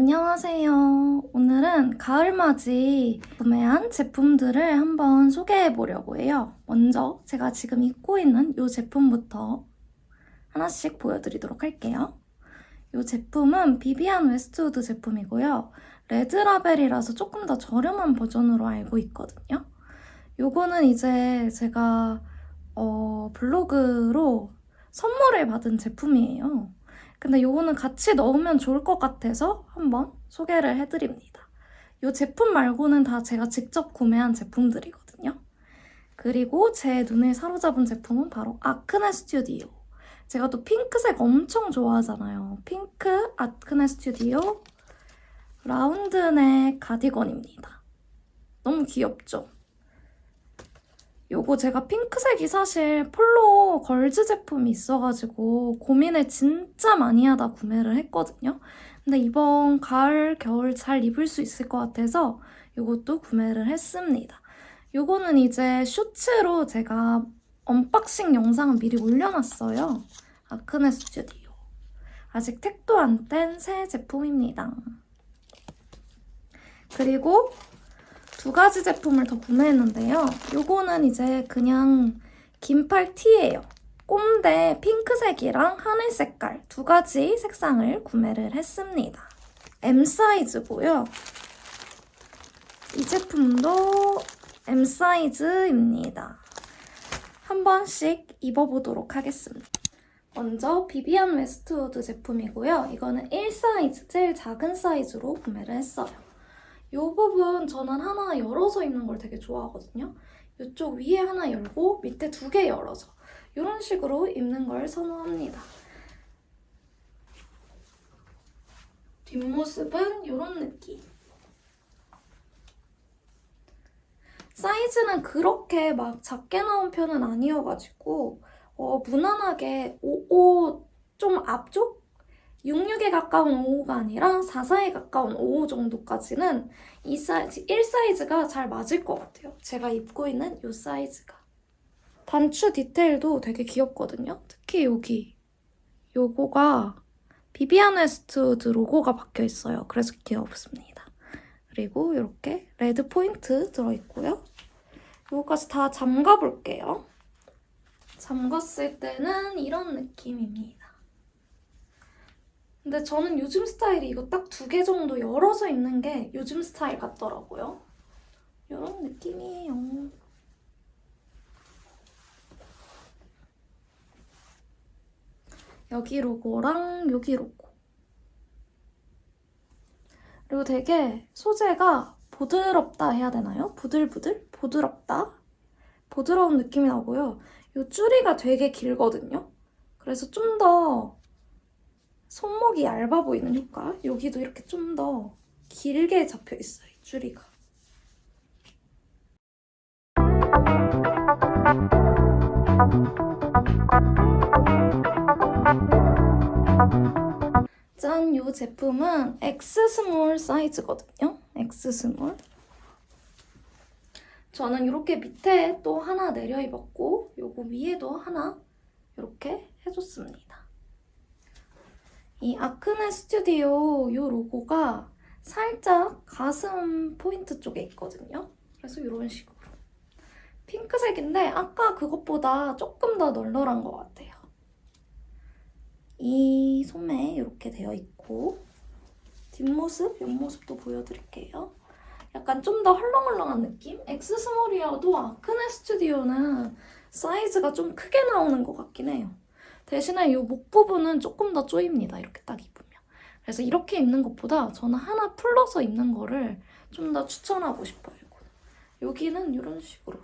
안녕하세요. 오늘은 가을맞이 구매한 제품들을 한번 소개해 보려고 해요. 먼저 제가 지금 입고 있는 이 제품부터 하나씩 보여드리도록 할게요. 이 제품은 비비안 웨스트우드 제품이고요. 레드라벨이라서 조금 더 저렴한 버전으로 알고 있거든요. 요거는 이제 제가 어, 블로그로 선물을 받은 제품이에요. 근데 요거는 같이 넣으면 좋을 것 같아서 한번 소개를 해드립니다. 이 제품 말고는 다 제가 직접 구매한 제품들이거든요. 그리고 제 눈을 사로잡은 제품은 바로 아크네 스튜디오. 제가 또 핑크색 엄청 좋아하잖아요. 핑크 아크네 스튜디오 라운드넥 가디건입니다. 너무 귀엽죠? 요거 제가 핑크색이 사실 폴로 걸즈 제품이 있어가지고 고민을 진짜 많이 하다 구매를 했거든요. 근데 이번 가을, 겨울 잘 입을 수 있을 것 같아서 요것도 구매를 했습니다. 요거는 이제 쇼츠로 제가 언박싱 영상을 미리 올려놨어요. 아크네 스튜디오. 아직 택도 안 뗀 새 제품입니다. 그리고 두 가지 제품을 더 구매했는데요. 요거는 이제 그냥 긴팔 티예요. 꼼대 핑크색이랑 하늘 색깔 두 가지 색상을 구매를 했습니다. M 사이즈고요. 이 제품도 M 사이즈입니다. 한 번씩 입어보도록 하겠습니다. 먼저 비비안 웨스트우드 제품이고요. 이거는 1 사이즈, 제일 작은 사이즈로 구매를 했어요. 이 부분 저는 하나 열어서 입는 걸 되게 좋아하거든요. 이쪽 위에 하나 열고 밑에 두 개 열어서 이런 식으로 입는 걸 선호합니다. 뒷모습은 이런 느낌. 사이즈는 그렇게 막 작게 나온 편은 아니어가지고 어, 무난하게 55 좀 앞쪽 66에 가까운 55가 아니라 44에 가까운 55 정도까지는 이 사이즈, 1 사이즈가 잘 맞을 것 같아요. 제가 입고 있는 이 사이즈가. 단추 디테일도 되게 귀엽거든요. 특히 여기 요거가 비비안 웨스트우드 로고가 박혀 있어요. 그래서 귀엽습니다. 그리고 이렇게 레드 포인트 들어있고요. 요거까지 다 잠가 볼게요. 잠갔을 때는 이런 느낌입니다. 근데 저는 요즘 스타일이 이거 딱 두 개 정도 열어서 입는 게 요즘 스타일 같더라고요. 이런 느낌이에요. 여기 로고랑 여기 로고. 그리고 되게 소재가 부드럽다 해야 되나요? 부들부들? 부드럽다? 부드러운 느낌이 나고요. 이 줄이가 되게 길거든요. 그래서 좀 더 손목이 얇아 보이는 효과. 여기도 이렇게 좀 더 길게 잡혀 있어요, 줄이가. 짠! 이 제품은 X 스몰 사이즈거든요. X 스몰. 저는 이렇게 밑에 또 하나 내려 입었고 요거 위에도 하나 이렇게 해줬습니다. 이 아크네 스튜디오 이 로고가 살짝 가슴 포인트 쪽에 있거든요. 그래서 이런 식으로. 핑크색인데 아까 그것보다 조금 더 널널한 것 같아요. 이 소매 이렇게 되어 있고 뒷모습, 옆모습도 보여드릴게요. 약간 좀 더 헐렁헐렁한 느낌? 엑스 스몰이어도 아크네 스튜디오는 사이즈가 좀 크게 나오는 것 같긴 해요. 대신에 이 목 부분은 조금 더 쪼입니다. 이렇게 딱 입으면. 그래서 이렇게 입는 것보다 저는 하나 풀러서 입는 거를 좀 더 추천하고 싶어요. 여기는 이런 식으로.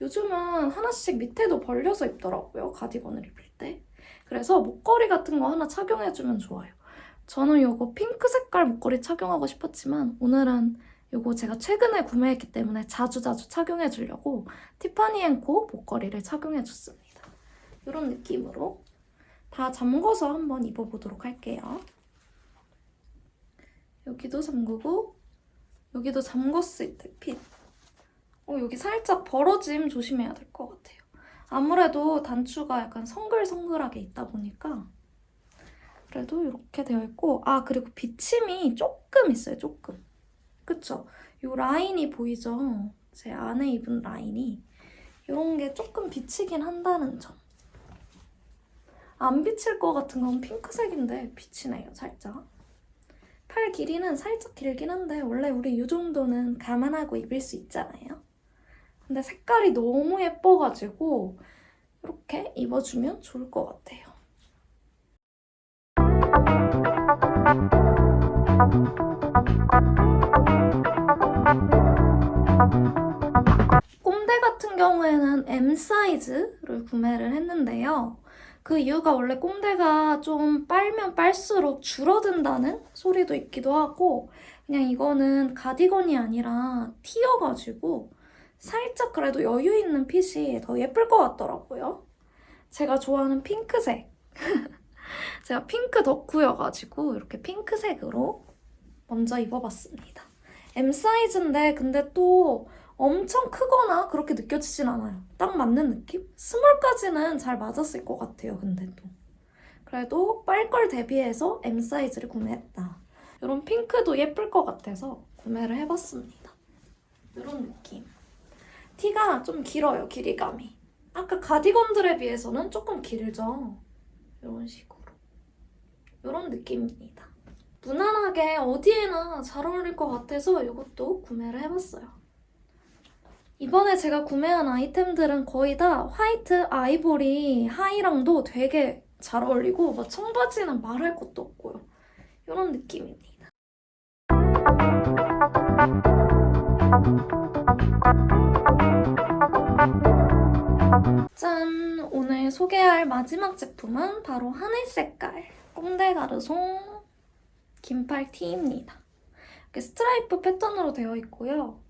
요즘은 하나씩 밑에도 벌려서 입더라고요. 가디건을 입을 때. 그래서 목걸이 같은 거 하나 착용해주면 좋아요. 저는 이거 핑크 색깔 목걸이 착용하고 싶었지만 오늘은 이거 제가 최근에 구매했기 때문에 자주자주 착용해주려고 티파니 앤코 목걸이를 착용해줬습니다. 이런 느낌으로 다 잠궈서 한번 입어보도록 할게요. 여기도 잠그고 여기도 잠궜을 때 핏. 어, 여기 살짝 벌어짐 조심해야 될 것 같아요. 아무래도 단추가 약간 성글성글하게 있다 보니까 그래도 이렇게 되어 있고 아 그리고 비침이 조금 있어요 조금 그쵸? 이 라인이 보이죠? 제 안에 입은 라인이 이런 게 조금 비치긴 한다는 점. 안 비칠 것 같은 건 핑크색인데 비치네요 살짝. 팔 길이는 살짝 길긴 한데 원래 우리 이 정도는 감안하고 입을 수 있잖아요. 근데 색깔이 너무 예뻐가지고 이렇게 입어주면 좋을 것 같아요. 꼼대 같은 경우에는 M 사이즈를 구매를 했는데요. 그 이유가 원래 꼼대가 좀 빨면 빨수록 줄어든다는 소리도 있기도 하고 그냥 이거는 가디건이 아니라 티여가지고 살짝 그래도 여유 있는 핏이 더 예쁠 것 같더라고요. 제가 좋아하는 핑크색. 제가 핑크 덕후여가지고 이렇게 핑크색으로 먼저 입어봤습니다. M 사이즈인데 근데 또 엄청 크거나 그렇게 느껴지진 않아요. 딱 맞는 느낌? 스몰까지는 잘 맞았을 것 같아요, 근데 또. 그래도 빨걸 대비해서 M 사이즈를 구매했다. 이런 핑크도 예쁠 것 같아서 구매를 해봤습니다. 이런 느낌. 티가 좀 길어요, 길이감이. 아까 가디건들에 비해서는 조금 길죠? 이런 식으로. 이런 느낌입니다. 무난하게 어디에나 잘 어울릴 것 같아서 이것도 구매를 해봤어요. 이번에 제가 구매한 아이템들은 거의 다 화이트 아이보리 하이랑도 되게 잘 어울리고 뭐 청바지는 말할 것도 없고요. 이런 느낌입니다. 짠! 오늘 소개할 마지막 제품은 바로 하늘 색깔 꼼데 가르송 긴팔 티입니다. 이렇게 스트라이프 패턴으로 되어 있고요.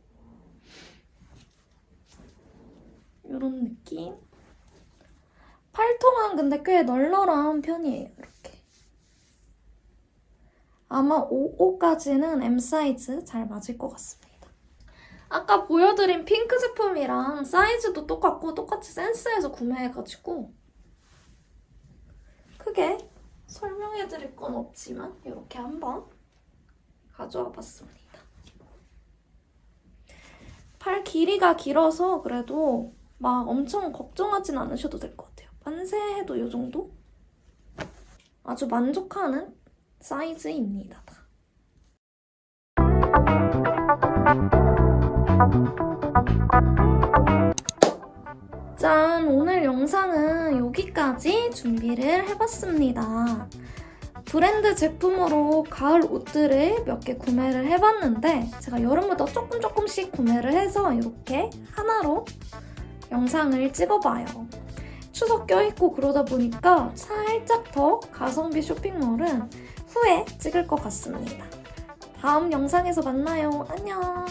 이런 느낌. 팔통은 근데 꽤 널널한 편이에요. 이렇게. 아마 55까지는 M 사이즈 잘 맞을 것 같습니다. 아까 보여드린 핑크 제품이랑 사이즈도 똑같고 똑같이 센스에서 구매해가지고 크게 설명해드릴 건 없지만 이렇게 한번 가져와 봤습니다. 팔 길이가 길어서 그래도 막 엄청 걱정하진 않으셔도 될 것 같아요. 만세해도 이 정도? 아주 만족하는 사이즈입니다. 다. 짠! 오늘 영상은 여기까지 준비를 해봤습니다. 브랜드 제품으로 가을 옷들을 몇 개 구매를 해봤는데 제가 여름부터 조금 조금씩 구매를 해서 이렇게 하나로 영상을 찍어봐요. 추석 껴있고 그러다 보니까 살짝 더 가성비 쇼핑몰은 후에 찍을 것 같습니다. 다음 영상에서 만나요. 안녕.